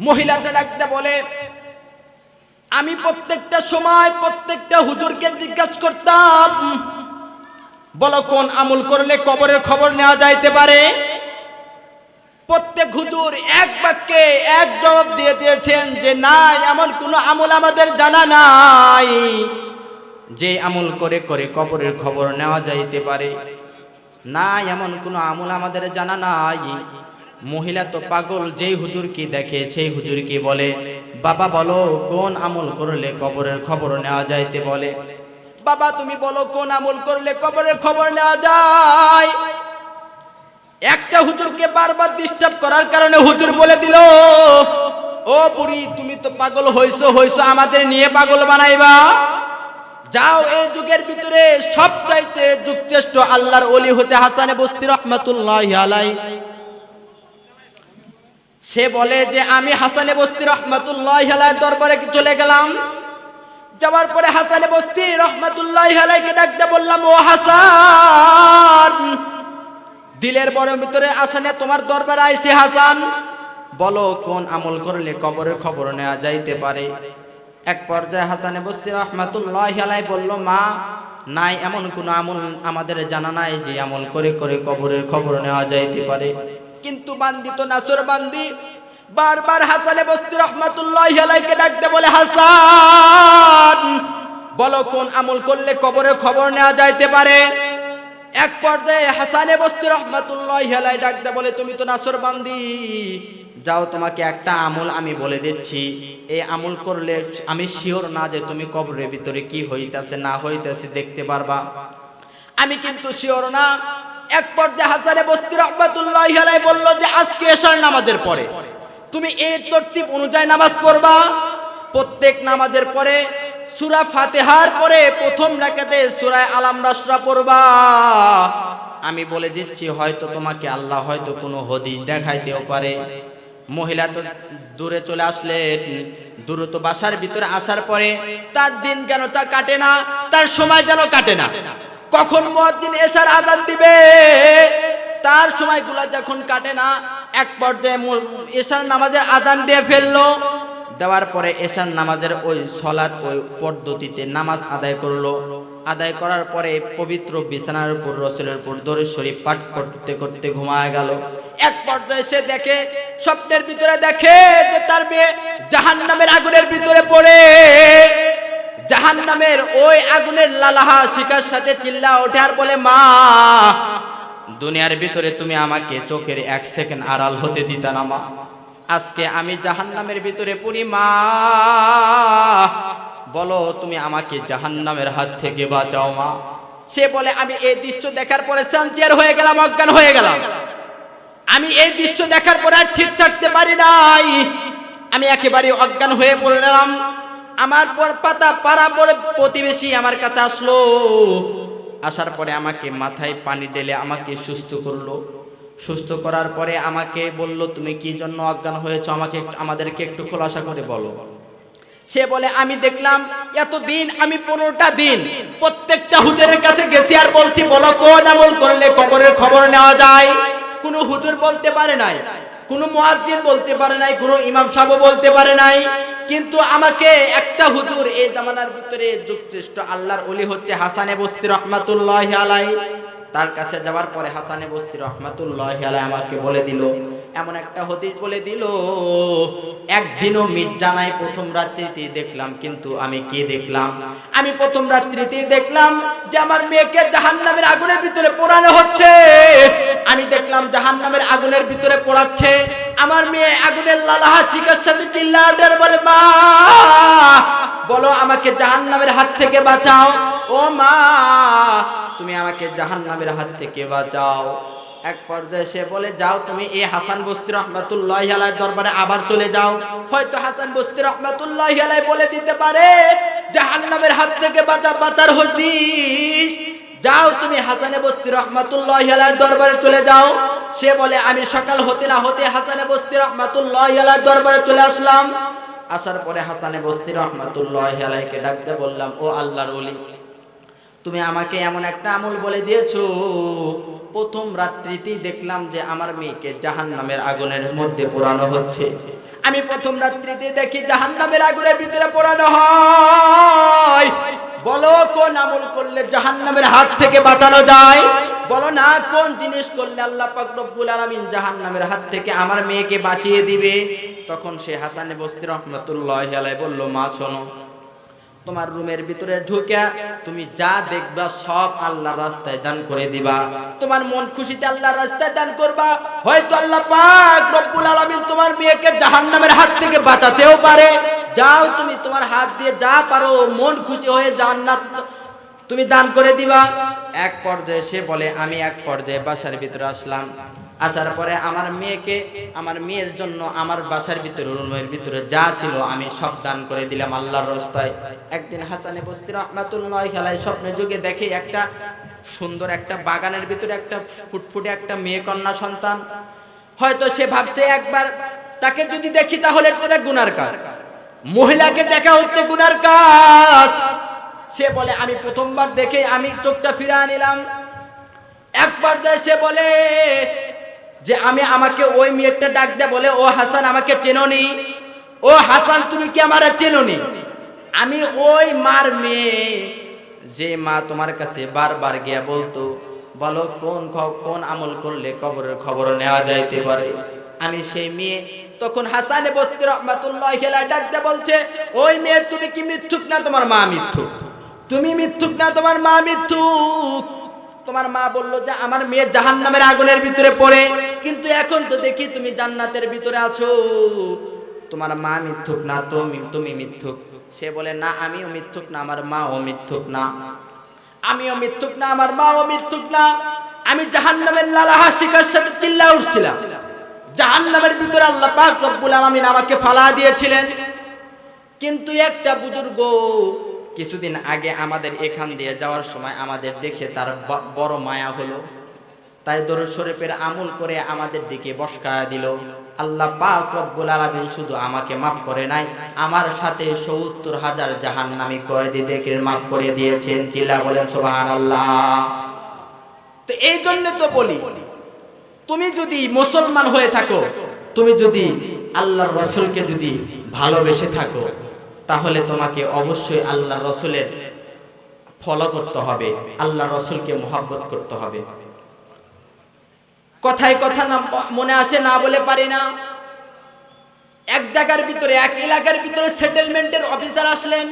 মহিলাটা ডাকতে বলে, আমি প্রত্যেকটা সময় প্রত্যেকটা হুজুরকে জিজ্ঞাসা করতাম, বলো কোন আমল করলে কবরের খবর নেওয়া যাইতে পারে? প্রত্যেক হুজুর এক বাক্যে এক জবাব দিয়ে দিয়েছেন যে, নাই, এমন কোনো আমল আমাদের জানা নাই। যে আমল করে করে কবরের খবর নেওয়া যাইতে পারে। না এমন কোনো আমল আমাদের জানা নাই। মহিলা তো পাগল, যেই হুজুর কি দেখে, সেই হুজুর কি বলে, বাবা, বলো, কোন আমল করলে কবরের খবর নেওয়া যাইতে বলে? বাবা, তুমি বলো, কোন আমল করলে কবরের খবর নেওয়া যায়? একটা হুজুরকে বারবার ডিস্টার্ব করার কারণে হুজুর বলে দিল, ও বুড়ি, তুমি তো পাগল হইছো হইছো আমাদের নিয়ে পাগল বানাইবা। যাও এই যুগের ভিতরে সব চাইতে যুগশ্রেষ্ঠ আল্লাহর ওলি হচ্ছে হাসানে বস্তি রহমাতুল্লাহ আলাই সে বলে যে, আমি হাসানে বস্তি রহমাতুল্লাহ আলাইর দরবারে চলে গেলাম? যাওয়ার পরে হাসানে বস্তি রহমাতুল্লাহ আলাইকে ডাকতে বললাম, ও হাসান, দিলের বড় ভিতরে আসানে তোমার দরবারে আইছে হাসান। বলো, কোন আমল করলে কবরের খবর নেওয়া যাইতে পারে? এক পর্যায়ে হাসানে বস্তি রহমাতুল্লাহ আলাই বলল, মা, নাই এমন কোন আমল আমাদের জানা নাই যে আমল করে করে কবরের খবর নেওয়া যাইতে পারে। কিন্তু বান্দি তো নাসর বান্দি বারবার হাসানে বস্তি রহমাতুল্লাহ আলাইকে ডাকতে বলে, হাসান, বলো কোন আমল করলে কবরে খবর নেওয়া যাইতে পারে? এক পর্যায়ে হাসানে বস্তি রহমাতুল্লাহ হেলাই ডাকতে বলে, তুমি তো নাসর বান্দি, যাও তোমাকে একটা আমল আমি বলে দিচ্ছি। এই আমল করলে আমি শিওর না যে তুমি কবরের ভিতরে কি হইতাছে, না হইতাছে, দেখতে পারবা। আমি কিন্তু শিওর না। এক পর্যায়ে হাসানে বস্তি রহমাতুল্লাহ বলল যে, আজকে এশার নামাজের পরে তুমি এই তরতিব অনুযায়ী নামাজ পড়বা। প্রত্যেক নামাজের পরে সুরা ফাতেহার পরে প্রথম রাকাতে সুরায় আলাম রাসরা পড়বা। আমি বলে দিচ্ছি, হয়তো তোমাকে আল্লাহ হয়তো কোনো হদিস দেখাইতেও পারে। মহিলা তো দূরে চলে আসলে দ্রুত বাসার ভিতরে আসার পরে তার দিন কেন তা কাটে না, তার সময় যেন কাটে না। কখন মুয়াজ্জিন এশার আজান দিবে? তার সময় সময়গুলো যখন কাটে না, এক পর্যায়ে এশার নামাজের আজান দিয়ে ফেলল। দেওয়ার পরে এশার নামাজের ওই সলাৎ, ওই পদ্ধতিতে নামাজ আদায় করল। আদায় করার পরে পবিত্র বিছানার উপর, রসুলের উপর দরুদ শরীফ পাঠ করতে করতে ঘুমায় গেল। এক পর্যায়ে সে দেখে, স্বপ্নের ভিতরে দেখে যে তার মেয়ে জাহান নামের আগুনের ভিতরে পড়ে। জাহান নামের ওই আগুনের লালাহা শিকার সাথে চিল্লা ওঠে আর বলে, মা, দুনিয়ার ভিতরে তুমি আমাকে চোখের এক সেকেন্ড আড়াল হতে দিতা না, মা। আজকে আমি জাহান নামের ভিতরে পড়ি, মা। বলো, তুমি আমাকে জাহান নামের হাত থেকে বাঁচাও, মা। সে বলে, আমি এই দৃশ্য দেখার পরে সাঞ্চিয়ার হয়ে গেলাম, অজ্ঞান হয়ে গেলাম। আমি এই দৃশ্য দেখার পরে আর ঠিক থাকতে পারি নাই। আমি একেবারে অজ্ঞান হয়ে পড়লাম। আমার পর পাতা পাড়া পরে প্রতিবেশী আমার কাছে আসলো। আসার পরে আমাকে মাথায় পানি ঢেলে আমাকে সুস্থ করল। সুস্থ করার পরে আমাকে বলল, তুমি কি জন্য অজ্ঞান হয়েছো? আমাকে আমাদেরকে একটু খোলাসা করে বলো। সে বলে, আমি দেখলাম, এতদিন আমি পনেরোটা দিন প্রত্যেকটা হুজুরের কাছে গেছি আর বলছি, বলো কোন আমল করলে কবরের খবর নেওয়া যায়? কোনো হুজুর বলতে পারে নাই, কোনো মুয়াজ্জিন বলতে পারে নাই, কোনো ইমাম সাহেব বলতে পারে নাই। কিন্তু আমাকে একটা হুজুর এই জামানার ভিতরে যুগশ্রেষ্ঠ আল্লাহর অলি হচ্ছে হাসানে বস্তি রহমাতুল্লাহ আলাই তার কাছে যাওয়ার পরে হাসানে বস্তি রহমাতুল্লাহ আলাই আমাকে বলে দিল এমন একটা হদিস বলে দিল, একদিনও মিট জানাই প্রথম রাত্রিতেই দেখলাম, কিন্তু আমি কি দেখলাম? আমি প্রথম রাত্রিতেই দেখলাম যে আমার মেয়েকে জাহান্নামের আগুনের ভিতরে পোড়ানো হচ্ছে। আমি দেখলাম জাহান্নামের আগুনের ভিতরে পোড়াচ্ছে। আমার মেয়ে আগুনের লালাহা চিকার সাথে চিল্লাদের বলে, মা, বলো আমাকে জাহান্নামের হাত থেকে বাঁচাও। ও মা, তুমি আমাকে জাহান্নামের হাত থেকে বাঁচাও। এক পর্যায়ে সে বলে, যাও তুমি এই হাসান বস্তি রহমাতুল্লাহ আলাই দরবারে আবার চলে যাও। হয়তো হাসান বস্তি রহমাতুল্লাহ আলাই বলে দিতে পারে, জাহান্নামের হাত থেকে বাঁচা, বাঁচার হদিস যাও তুমি হাসানে বস্তি রহমাতুল্লাহ আলাই দরবারে চলে যাও। সে বলে, আমি সকাল হতে না হতে হাসানে বস্তি রহমাতুল্লাহ আলাই দরবারে চলে আসলাম। আসার পরে হাসানে বস্তি রহমাতুল্লাহ আলাইকে ডাকতে বললাম, ও আল্লাহর ওলি, তুমি আমাকে এমন একটা আমল বলে দিয়েছ প্রথম রাত্রিতেই দেখলাম যে আমার মেয়েকে জাহান নামের আগুনের মধ্যে পোড়ানো হচ্ছে। আমি প্রথম রাত্রিতে দেখি জাহান নামের আগুনের ভিতরে পোড়ানো হয়। বলো, কোন আমল করলে জাহান নামের হাত থেকে বাঁচানো যায়? বলো না, কোন জিনিস করলে আল্লাহ পাক রব্বুল আলামিন জাহান নামের হাত থেকে আমার মেয়েকে বাঁচিয়ে দিবে? তখন সে হাসানে বস্তি রহমতুল্লাহ আলাই বলল, মা, শোনো তোমার রুমের ভিতরে ঢুকে তুমি যা দেখবা সব আল্লাহর রাস্তায় দান করে দিবা। তোমার মন খুশিতে আল্লাহর রাস্তায় দান করবা। হয়তো আল্লাহ পাক রব্বুল আলামিন তোমার মেয়েকে জাহান্নামের হাত থেকে বাঁচাতেও পারে। যাও তুমি তোমার হাত দিয়ে যা পারো, মন খুশি হয়ে জান্নাত তুমি দান করে দিবা। এক পর্যায়ে সে বলে, আমি এক পর্যায়ে বাসার ভিতরে আসলাম। আসার পরে আমার মেয়েকে, আমার মেয়ের জন্য আমার বাসার ভিতরে, রুমের ভিতরে যা ছিল আমি সব দান করে দিলাম আল্লাহর রাস্তায়। একদিন হাসানে বস্তি রহমাতুল্লাহ খেলায় স্বপ্নে যুগে দেখে একটা সুন্দর একটা বাগানের ভিতরে একটা ফুটফুটে একটা মেয়ে কন্যা সন্তান। হয়তো সে ভাবছে একবার, তাকে যদি দেখি তাহলে এটা গুনার কাজ। মহিলাকে দেখা হচ্ছে গুনার কাজ। সে বলে, আমি প্রথমবার দেখে আমি চোখটা ফিরে নিলাম একবার সে বলে যে আমি আমাকে ওই মেয়েটা ডাক দেয় বলে, ও হাসান, আমাকে চেননি? ও হাসান, তুমি কি আমার চেননি? আমি ওই মার মেয়ে, যে মা তোমার কাছে বারবার গিয়া বলতো, বলো, কোন কোন আমল করলে কবরের খবর নেওয়া যাইতে পারে? আমি সেই মেয়ে, তখন হাসানে বস্তি রহমাতুল্লাহ খেলা ডাকতে বলছে, ওই মেয়ে, তুমি কি মিথ্যুক না তোমার মা মিথ্যুক? তুমি মিথ্যুক না তোমার মা মিথ্যুক? তোমার মা বলল যে, আমার মেয়ে জাহান নামের আগুনের ভিতরে পড়ে। কিন্তু এখন তো দেখি তুমি জান্নাতের ভিতরে আছো। তোমার মা মিথ্যুক না, তুমি তুমি মিথ্যুক। সে বলে, না, আমিও মিথ্যুক না, আমার মাও মিথ্যুক না। আমিও মিথ্যুক না, আমার মাও মিথ্যুক না। আমি জাহান নামের লালাহা শিকার সাথে চিল্লা উঠছিলাম। জাহান নামের ভিতরে আল্লাহ পাক রব্বুল আলামিন আমাকে ফালা দিয়েছিলেন। কিন্তু একটা বুজুর্গ কিছুদিন আগে আমাদের এখান দিয়ে যাওয়ার সময় আমাদের দেখে তার বড় মায়া হলো। তাই দরুদ শরীফের আমল করে আমাদের দিকে বসকায়া দিল। আল্লাহ পাক রব্বুল আলামিন শুধু আমাকে মাফ করে নাই, আমার সাথে সত্তর হাজার জাহান্নামী কয়েদিদেরকে মাফ করে দিয়েছেন। চিল্লা বলেন, সুবহানাল্লাহ। তো এই জন্য তো বলি, তুমি যদি মুসলমান হয়ে থাকো, তুমি যদি আল্লাহর রসুলকে যদি ভালোবেসে থাকো, তাহলে তোমাকে অবশ্যই আল্লাহ রসুলের ফলো করতে হবে আল্লাহ রসুলকে মোহাব্বত করতে হবে। কথায় কথা না, মনে আসে না বলে পারি না। এক জায়গার ভিতরে, এক এলাকার ভিতরে সেটেলমেন্টের অফিসার আসলেন।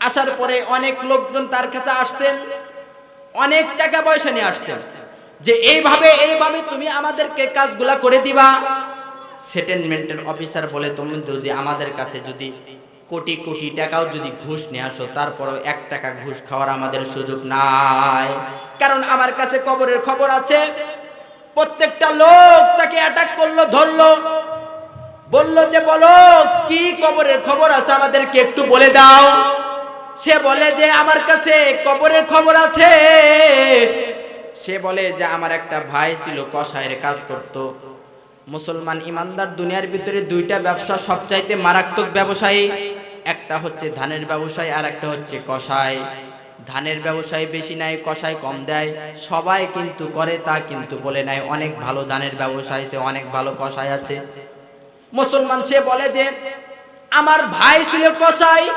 আসার পরে অনেক লোকজন তার কাছে আসছেন। অনেক টাকা পয়সা নিয়ে আসছেন। যে এইভাবে এইভাবে তুমি আমাদেরকে কাজগুলা করে দিবা। সেটেলমেন্টের অফিসার বলে, তুমি যদি আমাদের কাছে যদি কোটি কোটি টাকাও যদি ঘুষ নিয়ে আসো, তারপরেও এক টাকা ঘুষ খাওয়ার আমাদের সুযোগ নাই। কারণ আমার কাছে কবরের খবর আছে। প্রত্যেকটা লোক তাকে অ্যাটাক করল, ধরলো। বলল যে, বলো, কি কবরের খবর আছে আমাদেরকে একটু বলে দাও? সে বলে যে, আমার কাছে কবরের খবর আছে। সে বলে যে, আমার একটা ভাই ছিল, কসাইয়ের কাজ করত। মুসলমান ইমানদার, দুনিয়ার ভিতরে দুইটা ব্যবসা সবচাইতে মারাত্মক ব্যবসায়ী। একটা হচ্ছে ধানের ব্যবসায়ী আর একটা হচ্ছে কসাই। ধানের ব্যবসায় বেশি নাই কসাই কম দেয়। সবাই কিন্তু করে, তা কিন্তু বলে নাই। অনেক ভালো ধানের ব্যবসায় সে অনেক ভালো কসাই আছে। মুসলমান সে বলে যে, আমার ভাই ছিল কসাই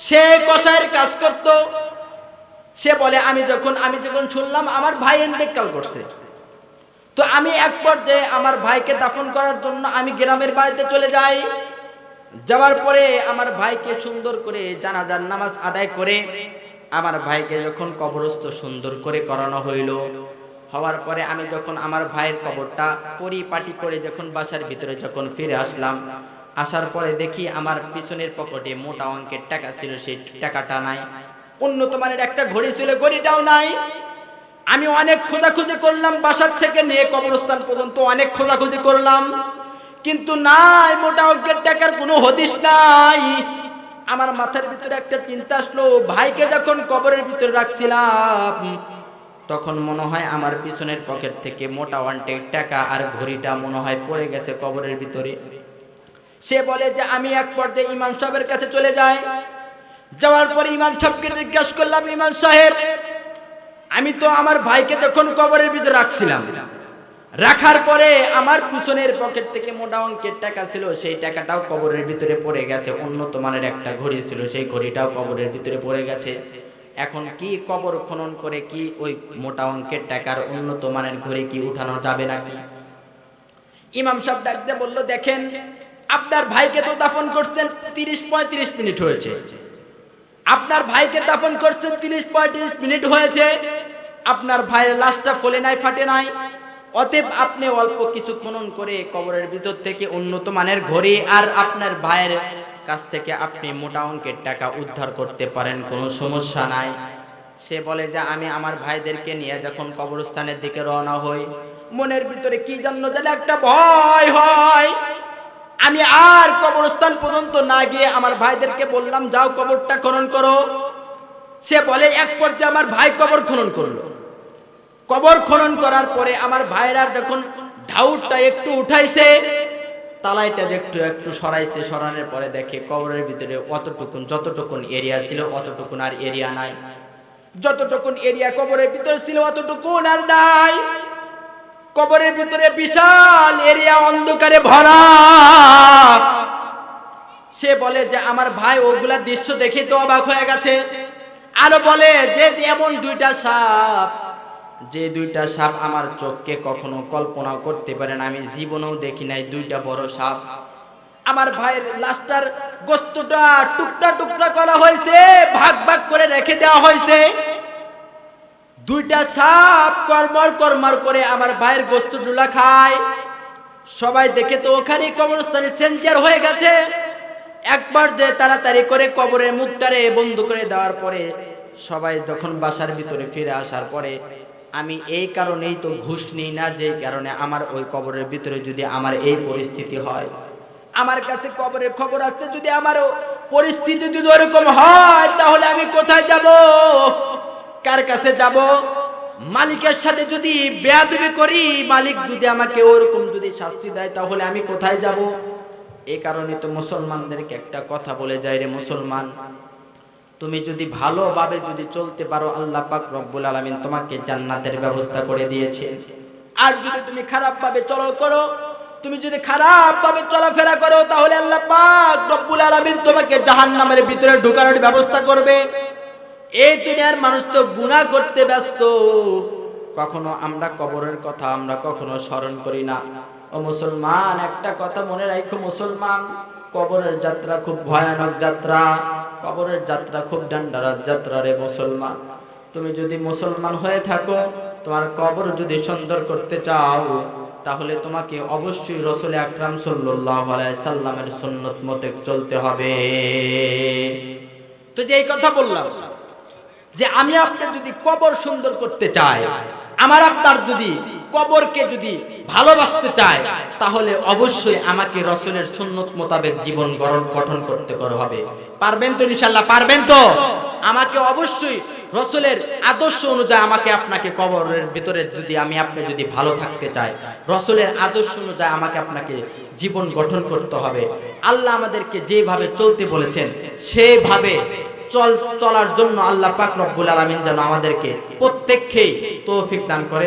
সে কসাইয়ের কাজ করত। সে বলে, আমি যখন আমি যখন শুনলাম, আমার ভাই এন্তেকাল করছে। তো আমি এক পর্যায়ে আমার ভাইকে দাফন করার জন্য আমি গ্রামের বাড়িতে চলে যাই। যাওয়ার পরে আমার ভাইকে সুন্দর করে জানাজার নামাজ আদায় করে আমার ভাইকে যখন কবরস্থ সুন্দর করে করানো হইল, হওয়ার পরে আমি যখন আমার ভাইয়ের কবরটা পরিপাটি করে যখন বাসার ভিতরে যখন ফিরে আসলাম, আসার পরে দেখি আমার পিছনের পকেটে মোটা অঙ্কের টাকা ছিল, সেই টাকাটা নাই। উন্নত মানের একটা ঘড়ি ছিল, ঘড়িটাও নাই। আমি অনেক খোঁজাখুঁজি করলাম, বাসার থেকে নিয়ে কবরস্থান পর্যন্ত অনেক খোঁজাখুঁজি করলাম। কিন্তু নাই, মোটা অঙ্কের টাকার কোনো হদিস নাই। আমার মাথার ভিতরে একটা চিন্তা আসলো, ভাইকে যখন কবরের ভিতরে রাখছিলাম, তখন মনে হয় আমার পিছনের পকেট থেকে মোটা ওয়ান্টের টাকা আর ঘড়িটা মনে হয় পড়ে গেছে কবরের ভিতরে। সে বলে যে, আমি এক পর্যায়ে ইমাম সাহেবের কাছে চলে যাই। যাওয়ার পরে ইমাম সাহেবকে জিজ্ঞাসা করলাম, ইমাম সাহেব, আমি তো আমার ভাইকে যখন কবরের ভিতরে রাখছিলাম রাখার পরে আমার পিছনের পকেট থেকে মোটা অঙ্কের টাকা ছিল, সেই টাকাটাও কবরের ভিতরে পড়ে গেছে। উন্নত মানের একটা ঘড়ি ছিল, সেই ঘড়িটাও কবরের ভিতরে পড়ে গেছে। এখন কি কবর খনন করে কি ওই মোটা অঙ্কের টাকার উন্নত মানের ঘড়ি কি উঠানো যাবে নাকি? ইমাম সাহেব ডাক দিয়ে বলল, দেখেন, আপনার ভাইকে তো দাফন করছেন তিরিশ পঁয়ত্রিশ মিনিট হয়েছে। আপনার ভাইকে দাফন করছেন তিরিশ পঁয়ত্রিশ মিনিট হয়েছে। আপনার ভাইয়ের লাশটা ফলে নাই, ফাটে নাই। অতএব আপনি অল্প কিছু খনন করে কবরের ভিতর থেকে উন্নত মানের ঘড়ি আর আপনার ভাইয়ের কাছ থেকে আপনি মোটা অঙ্কের টাকা উদ্ধার করতে পারেন, কোনো সমস্যা নাই। সে বলে যে, আমি আমার ভাইদেরকে নিয়ে যখন কবরস্থানের দিকে রওনা হই, মনের ভিতরে কি জন্য যেন একটা ভয় হয়। আমি আর কবরস্থান পর্যন্ত না গিয়ে আমার ভাইদেরকে বললাম, যাও কবরটা খনন করো। সে বলে, এক পর্যায়ে আমার ভাই কবর খনন করল। কবর খনন করার পরে আমার ভাইরা যখন ঢাউটটা একটু উঠাইছে, তালাইটা যে একটু একটু সরাইছে, সরানোর পরে দেখে কবরের ভিতরে অতটুকুন, যতটুকুন এরিয়া ছিল অতটুকুন আর এরিয়া নাই। যতটুকুন এরিয়া কবরের ভিতরে ছিল অতটুকুন আর নাই। কবরের ভিতরে বিশাল এরিয়া অন্ধকারে ভরা। সে বলে যে, আমার ভাই ওগুলা দৃশ্য দেখে তো অবাক হয়ে গেছে। আরও বলে যে, এমন দুইটা সাপ যে দুইটা সাপ আমার চোখকে কখনো কল্পনা করতে পারেন আমি জীবনেও দেখি নাই দুইটা বড় সাপ। আমার ভাইয়ের লাশটার গোস্তটা টুকটা টুকটা করা হয়েছে, ভাগ ভাগ করে রেখে দেওয়া হয়েছে। দুইটা সাপ কর্মর কর্মর করে আমার ভাইয়ের গোস্ত ডুলা খায়। সবাই দেখে তো ওখানে কবরস্থানে সেঞ্চার হয়ে গেছে। একবার যে তাড়াতাড়ি করে কবরের মুখটারে বন্ধ করে দেওয়ার পরে সবাই যখন বাসার ভিতরে ফিরে আসার পরে আমি এই কারণেই তো ঘুষ নিই না, যে কারণে আমার ওই কবরের ভিতরে যদি আমার এই পরিস্থিতি হয়। আমার কাছে কবরের খবর আছে, যদি আমার পরিস্থিতি যদি ওরকম হয়, তাহলে আমি কোথায় যাব? কার কাছে যাব? মালিকের সাথে যদি বেয়াদবি করি, মালিক যদি আমাকে ওরকম যদি শাস্তি দেয়, তাহলে আমি কোথায় যাব? এই কারণে তো মুসলমানদেরকে একটা কথা বলে যায় রে মুসলমান। তুমি যদি ভালোভাবে যদি চলতে পারো, আল্লাহ পাক রব্বুল আলামিন তোমাকে জান্নাতের ব্যবস্থা করে দিয়েছে। আর যদি তুমি খারাপ ভাবে চলো করো, তুমি যদি খারাপ ভাবে চলাফেরা করো, তাহলে আল্লাহ পাক রব্বুল আলামিন তোমাকে জাহান্নামের ভিতরে ঢোকানোর ব্যবস্থা করবে। এই দুনিয়ার মানুষ তো গুনাহ করতে ব্যস্ত। কখনো আমরা কবরের কথা আমরা কখনো স্মরণ করি না। ও মুসলমান, একটা কথা মনে রাখো, মুসলমান, কবরের যাত্রা খুব ভয়ানক যাত্রা। কবরের যাত্রা খুব ডান্ডারার যাত্রা রে মুসলমান। তুমি যদি মুসলমান হয়ে থাকো, তোমার কবর যদি সুন্দর করতে চাও, তাহলে তোমাকে অবশ্যই রসুল আকরাম সাল্লাল্লাহু সাল্লামের সুন্নত মতে চলতে হবে। তো যে এই কথা বললাম, যে আমি আপনার যদি কবর সুন্দর করতে চাই আমার আপনার যদি কবরকে যদি ভালোবাসতে চায়, তাহলে অবশ্যই আমাকে রসুলের সুন্নত মোতাবেক জীবন গঠন করতে হবে। পারবেন তো ইনশাল্লাহ পারবেন তো? আমাকে অবশ্যই রসুলের আদর্শ অনুযায়ী আমাকে আপনাকে কবরের ভিতরে যদি আমি আপনি যদি ভালো থাকতে চাই, রসুলের আদর্শ অনুযায়ী আমাকে আপনাকে জীবন গঠন করতে হবে। আল্লাহ আমাদেরকে যেভাবে চলতে বলেছেন, সেভাবে চল চলার জন্য আল্লাহ পাক রব্বুল আলামিন যেন আমাদেরকে প্রত্যেককেই তৌফিক দান করে।